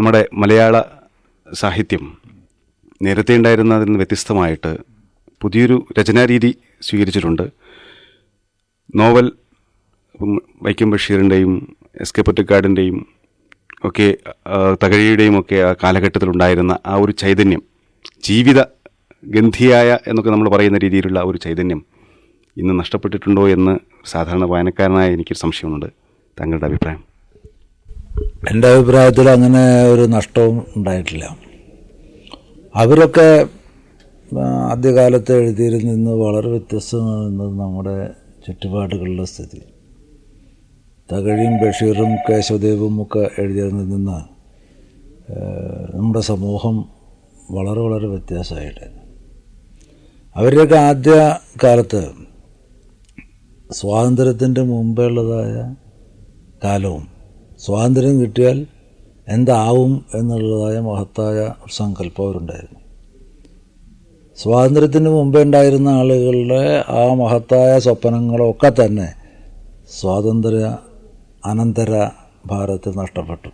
നമ്മുടെ മലയാള സാഹിത്യം നേരത്തെ ഉണ്ടായിരുന്നതിൽ നിന്ന് വ്യത്യസ്തമായിട്ട് പുതിയൊരു രചനാരീതി സ്വീകരിച്ചിട്ടുണ്ട്. നോവൽ വൈക്കം ബഷീറിന്റെയും എസ് കെ പൊറ്റക്കാടിന്റെയും ഒക്കെ തകഴിയുടെയും ഒക്കെ ആ കാലഘട്ടത്തിലുണ്ടായിരുന്ന ആ ഒരു ചൈതന്യം ജീവിത ഗന്ധിയായ എന്നൊക്കെ നമ്മൾ പറയുന്ന രീതിയിലുള്ള ഒരു ചൈതന്യം ഇന്ന് നഷ്ടപ്പെട്ടിട്ടുണ്ടോ എന്ന് സാധാരണ വായനക്കാരനായ എനിക്കൊരു സംശയമുണ്ട്. താങ്കളുടെ അഭിപ്രായം. എന്റെ അഭിപ്രായത്തിൽ അങ്ങനെ ഒരു നഷ്ടവും ഉണ്ടായിട്ടില്ല. അവരൊക്കെ ആദ്യകാലത്ത് എഴുതിയിൽ നിന്ന് വളരെ വ്യത്യസ്തമാകുന്നത് നമ്മുടെ ചുറ്റുപാടുകളിലെ സ്ഥിതി. തകഴിയും ബഷീറും കേശവദേവും ഒക്കെ എഴുതിയതിൽ നിന്ന് നമ്മുടെ സമൂഹം വളരെ വളരെ വ്യത്യാസമായിട്ട്. അവരുടെയൊക്കെ ആദ്യ കാലത്ത് സ്വാതന്ത്ര്യത്തിന്റെ മുമ്പേ ഉള്ളതായ കാലവും സ്വാതന്ത്ര്യം കിട്ടിയാൽ എന്താവും എന്നുള്ളതായ മഹത്തായ സങ്കല്പം അവരുണ്ടായിരുന്നു. സ്വാതന്ത്ര്യത്തിന് മുമ്പേ ഉണ്ടായിരുന്ന ആളുകളുടെ ആ മഹത്തായ സ്വപ്നങ്ങളൊക്കെ തന്നെ സ്വാതന്ത്ര്യ അനന്തര ഭാരതത്തിൽ നഷ്ടപ്പെട്ടു.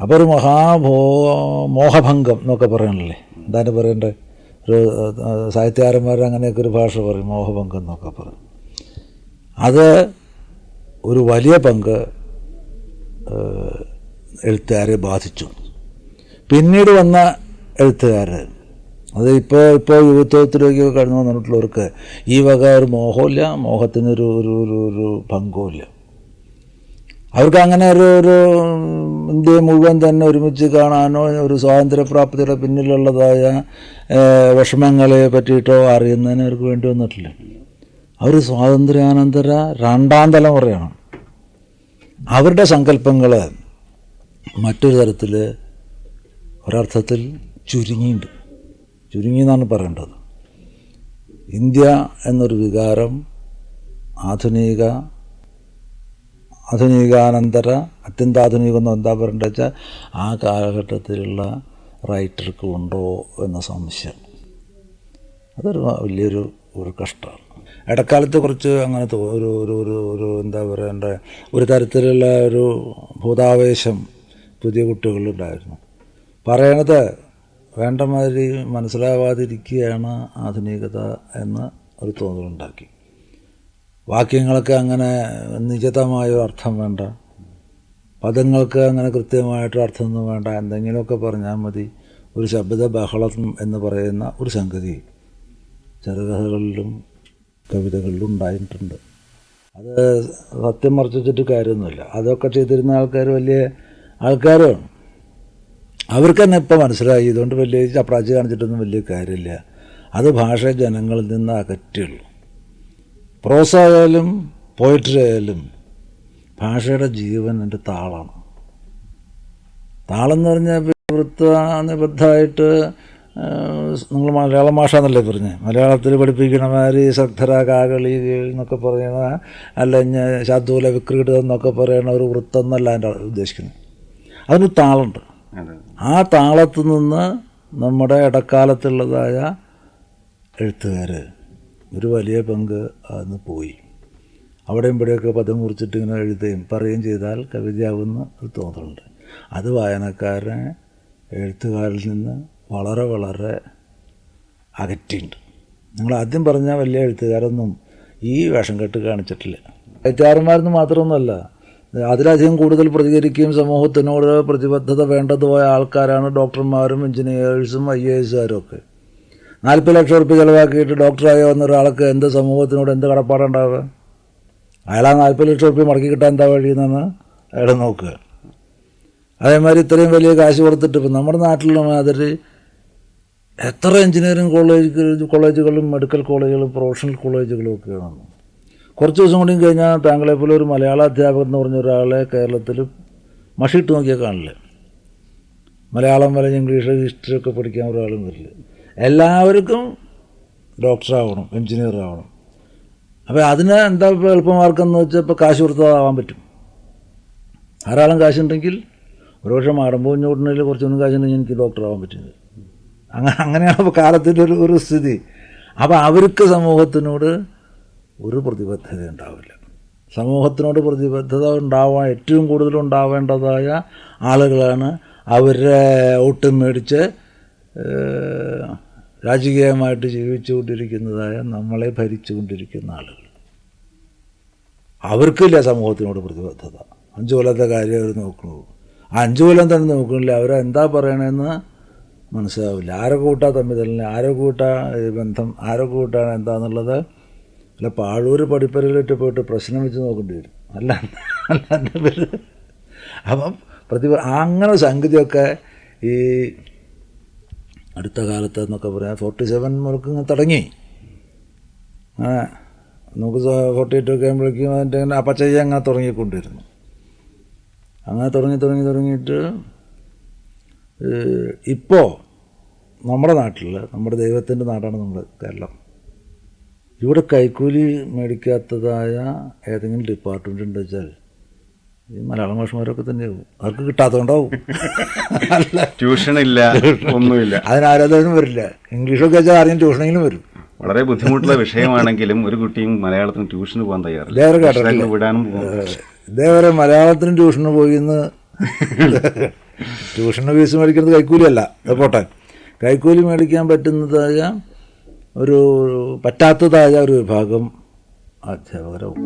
അപ്പോൾ ഒരു മഹാഭോ മോഹഭംഗം എന്നൊക്കെ പറയണല്ലേ? എന്താണ് പറയണ്ടേ ഒരു സാഹിത്യകാരന്മാർ അങ്ങനെയൊക്കെ ഒരു ഭാഷ പറയും മോഹഭംഗം എന്നൊക്കെ പറയും. അത് ഒരു വലിയ പങ്ക് എഴുത്തുകാരെ ബാധിച്ചു. പിന്നീട് വന്ന എഴുത്തുകാർ അത് ഇപ്പോൾ ഇപ്പോൾ യുവത്വത്തിലേക്ക് കടന്നു വന്നിട്ടുള്ളവർക്ക് ഈ വക ഒരു മോഹമില്ല മോഹത്തിനൊരു ഒരു ഒരു ഒരു പങ്കുമില്ല. അവർക്ക് അങ്ങനെ ഒരു ഒരു ഇന്ത്യയെ മുഴുവൻ തന്നെ ഒരുമിച്ച് കാണാനോ ഒരു സ്വാതന്ത്ര്യപ്രാപ്തിയുടെ പിന്നിലുള്ളതായ വിഷമങ്ങളെ പറ്റിയിട്ടോ അറിയുന്നതിന് അവർക്ക് വേണ്ടി വന്നിട്ടില്ല. അവർ സ്വാതന്ത്ര്യാനന്തര രണ്ടാം തലമുറയാണ് അവരുടെ സങ്കല്പങ്ങൾ മറ്റൊരു തരത്തിൽ ഒരർത്ഥത്തിൽ ചുരുങ്ങിയുണ്ട്. ചുരുങ്ങി എന്നാണ് പറയേണ്ടത്. ഇന്ത്യ എന്നൊരു വികാരം ആധുനിക ആധുനികാനന്തര അത്യന്താധുനികം എന്ന് എന്താ പറയേണ്ടത് വെച്ചാൽ ആ കാലഘട്ടത്തിലുള്ള റൈറ്റർക്ക് ഉണ്ടോ എന്ന സംശയം. അതൊരു വലിയൊരു ഒരു കഷ്ടമാണ്. ഇടക്കാലത്ത് കുറച്ച് അങ്ങനെ ഒരു ഒരു ഒരു ഒരു എന്താ പറയണ്ട ഒരു തരത്തിലുള്ള ഒരു ഭൂതാവേശം പുതിയ കുട്ടികളിലുണ്ടായിരുന്നു. പറയണത് വേണ്ട മാതിരി മനസ്സിലാവാതിരിക്കുകയാണ് ആധുനികത എന്ന് ഒരു തോന്നലുണ്ടാക്കി. വാക്യങ്ങളൊക്കെ അങ്ങനെ നിജതമായ ഒരു അർത്ഥം വേണ്ട. പദങ്ങൾക്ക് അങ്ങനെ കൃത്യമായിട്ട് അർത്ഥമൊന്നും വേണ്ട. എന്തെങ്കിലുമൊക്കെ പറഞ്ഞാൽ മതി. ഒരു ശബ്ദ ബഹളം എന്ന് പറയുന്ന ഒരു സംഗതി ചെറുകഥകളിലും കവിതകളിലും ഉണ്ടായിട്ടുണ്ട് അത് സത്യം മറച്ചു വെച്ചിട്ട് കാര്യമൊന്നുമില്ല. അതൊക്കെ ചെയ്തിരുന്ന ആൾക്കാർ വലിയ ആൾക്കാരാണ്. അവർക്ക് തന്നെ ഇപ്പം മനസ്സിലായി. ഇതുകൊണ്ട് വലിയ ചപ്രാച്ചി കാണിച്ചിട്ടൊന്നും വലിയ കാര്യമില്ല. അത് ഭാഷ ജനങ്ങളിൽ നിന്ന് അകറ്റുള്ളൂ പ്രോസ ആയാലും പോയിട്രി ആയാലും ഭാഷയുടെ ജീവൻ എന്റെ താളാണ്. താളം എന്ന് പറഞ്ഞാൽ വൃത്തനിബദ്ധമായിട്ട് നിങ്ങൾ മലയാള ഭാഷ എന്നല്ലേ പറഞ്ഞത് മലയാളത്തിൽ പഠിപ്പിക്കണമാർ ശ്രദ്ധര കാകളി എന്നൊക്കെ പറയുന്ന അല്ലെങ്കിൽ ശാദൂല വിക്രീഡം എന്നൊക്കെ പറയുന്ന ഒരു വൃത്തം എന്നല്ല എന്റെ ഉദ്ദേശിക്കുന്നത്. അതിന് താളുണ്ട്. ആ താളത്തു നിന്ന് നമ്മുടെ ഇടക്കാലത്തുള്ളതായ എഴുത്തുകാർ ഒരു വലിയ പങ്ക് അതിന് പോയി. അവിടെയും ഇവിടെയൊക്കെ പദം കുറിച്ചിട്ട് ഇങ്ങനെ എഴുതുകയും പറയുകയും ചെയ്താൽ കവിതയാവുന്ന ഒരു തോന്നലുണ്ട്. അത് വായനക്കാരനെ എഴുത്തുകാരിൽ നിന്ന് വളരെ വളരെ അകറ്റിയുണ്ട്. നിങ്ങൾ ആദ്യം പറഞ്ഞ വലിയ എഴുത്തുകാരൊന്നും ഈ വേഷം കെട്ട് കാണിച്ചിട്ടില്ല. എഴുത്തുകാരന്മാരെന്ന് മാത്രമൊന്നുമല്ല അതിലധികം കൂടുതൽ പ്രതികരിക്കുകയും സമൂഹത്തിനോട് പ്രതിബദ്ധത വേണ്ടതുമായ ആൾക്കാരാണ് ഡോക്ടർമാരും എഞ്ചിനീയേഴ്സും ഐ എ എസുകാരും ഒക്കെ. നാൽപ്പത് ലക്ഷം റുപ്യ ചിലവാക്കിയിട്ട് ഡോക്ടറായി വന്ന ഒരാൾക്ക് എന്ത് സമൂഹത്തിനോട് എന്ത് കടപ്പാടുണ്ടാവുക? അയാൾ ആ നാൽപ്പത് ലക്ഷം റുപ്യ മടക്കി കിട്ടാൻ എന്താ വഴിയെന്നാണ് അയാൾ നോക്കുക. അതേമാതിരി ഇത്രയും വലിയ കാശ് കൊടുത്തിട്ട് ഇപ്പം നമ്മുടെ നാട്ടിലുള്ള മാതിരി എത്ര എഞ്ചിനീയറിംഗ് കോളേജ് കോളേജുകളും മെഡിക്കൽ കോളേജുകളും പ്രൊഫഷണൽ കോളേജുകളും ഒക്കെയാണ് കുറച്ച് ദിവസം കൂടിയും കഴിഞ്ഞാൽ താങ്കളെ പോലെ ഒരു മലയാള അധ്യാപകൻ എന്ന് പറഞ്ഞ ഒരാളെ കേരളത്തിൽ മഷിയിട്ട് നോക്കിയാൽ കാണില്ല? മലയാളം വരെ ഇംഗ്ലീഷ് ഹിസ്റ്ററി ഒക്കെ പഠിക്കാൻ ഒരാളും വരില്ല? എല്ലാവർക്കും ഡോക്ടറാവണം എഞ്ചിനീയർ ആവണം. അപ്പോൾ അതിന് എന്താ എളുപ്പമാർക്കെന്ന് വെച്ചാൽ ഇപ്പോൾ കാശ് കൊടുത്താവാൻ പറ്റും. ധാരാളം കാശുണ്ടെങ്കിൽ ഒരുപക്ഷെ മാടമ്പൂഞ്ഞോട്ടിനിൽ കുറച്ചൊന്നും കാശുണ്ടെങ്കിൽ എനിക്ക് ഡോക്ടറാവാൻ പറ്റുന്നത് അങ്ങനെ അങ്ങനെയാണ് കാലത്തിന്റെ ഒരു ഒരു സ്ഥിതി. അപ്പോൾ അവർക്ക് സമൂഹത്തിനോട് ഒരു പ്രതിബദ്ധത ഉണ്ടാവില്ല. സമൂഹത്തിനോട് പ്രതിബദ്ധത ഉണ്ടാവാൻ ഏറ്റവും കൂടുതൽ ഉണ്ടാവേണ്ടതായ ആളുകളാണ് അവരെ ഒട്ടും മേടിച്ച് രാജകീയമായിട്ട് ജീവിച്ചുകൊണ്ടിരിക്കുന്നതായ നമ്മളെ ഭരിച്ചുകൊണ്ടിരിക്കുന്ന ആളുകൾ. അവർക്കില്ല സമൂഹത്തിനോട് പ്രതിബദ്ധത. അഞ്ചു കൊല്ലത്തെ കാര്യം അവർ നോക്കണു. അഞ്ചു കൊല്ലം തന്നെ നോക്കണില്ല. അവരെന്താ പറയണതെന്ന് മനസ്സിലാവില്ല. ആരകൂട്ട കൂട്ടാ തമ്മിൽ തന്നെ ആരെ കൂട്ടാ ഈ ബന്ധം? ആരകൂട്ടാണ് എന്താന്നുള്ളത്? അല്ല പാഴൂർ പഠിപ്പരയിലിട്ട് പോയിട്ട് പ്രശ്നം വെച്ച് നോക്കേണ്ടി വരും. അല്ല അല്ലാണ്ട് അപ്പം പ്രതി അങ്ങനെ സംഗതിയൊക്കെ ഈ അടുത്ത കാലത്ത് എന്നൊക്കെ പറയാം ഫോർട്ടി സെവൻ മുതൽക്ക് ഇങ്ങനെ തുടങ്ങി. നമുക്ക് ഫോർട്ടി എയ്റ്റ് ഒക്കെ ആകുമ്പോഴേക്കും അതിന്റെ ഇങ്ങനെ അപ്പച്ചയ്യ അങ്ങനെ തുടങ്ങിക്കൊണ്ടിരുന്നു. അങ്ങനെ തുടങ്ങി തുടങ്ങി തുടങ്ങിയിട്ട് ഇപ്പോൾ നമ്മുടെ നാട്ടിൽ നമ്മുടെ ദൈവത്തിന്റെ നാടാണ് നമ്മുടെ കേരളം. ഇവിടെ കൈക്കൂലി മേടിക്കാത്തതായ ഏതെങ്കിലും ഡിപ്പാർട്ട്മെന്റ് ഉണ്ടെന്ന് വെച്ചാൽ ഈ മലയാളം മാഷന്മാരൊക്കെ തന്നെയാവും. അവർക്ക് കിട്ടാത്തതുകൊണ്ടാവും. അല്ല. ട്യൂഷൻ ഇല്ല ഒന്നുമില്ല. അതിനാരാധകനും വരില്ല. ഇംഗ്ലീഷൊക്കെ വെച്ചാൽ ആരെയും ട്യൂഷനെങ്കിലും വരും. വളരെ ബുദ്ധിമുട്ടുള്ള വിഷയമാണെങ്കിലും ഒരു കുട്ടിയും മലയാളത്തിന് ട്യൂഷന് പോകാൻ തയ്യാറില്ല. വിടാനും ഇതേവരെ മലയാളത്തിന് ട്യൂഷന് പോയിന്ന് ട്യൂഷന് ഫീസ് മേടിക്കുന്നത് കൈക്കൂലിയല്ല പോട്ടെ. കൈക്കൂലി മേടിക്കാൻ പറ്റുന്നതായ ഒരു പറ്റാത്തതായ ഒരു വിഭാഗം അധ്യാപകരാവും.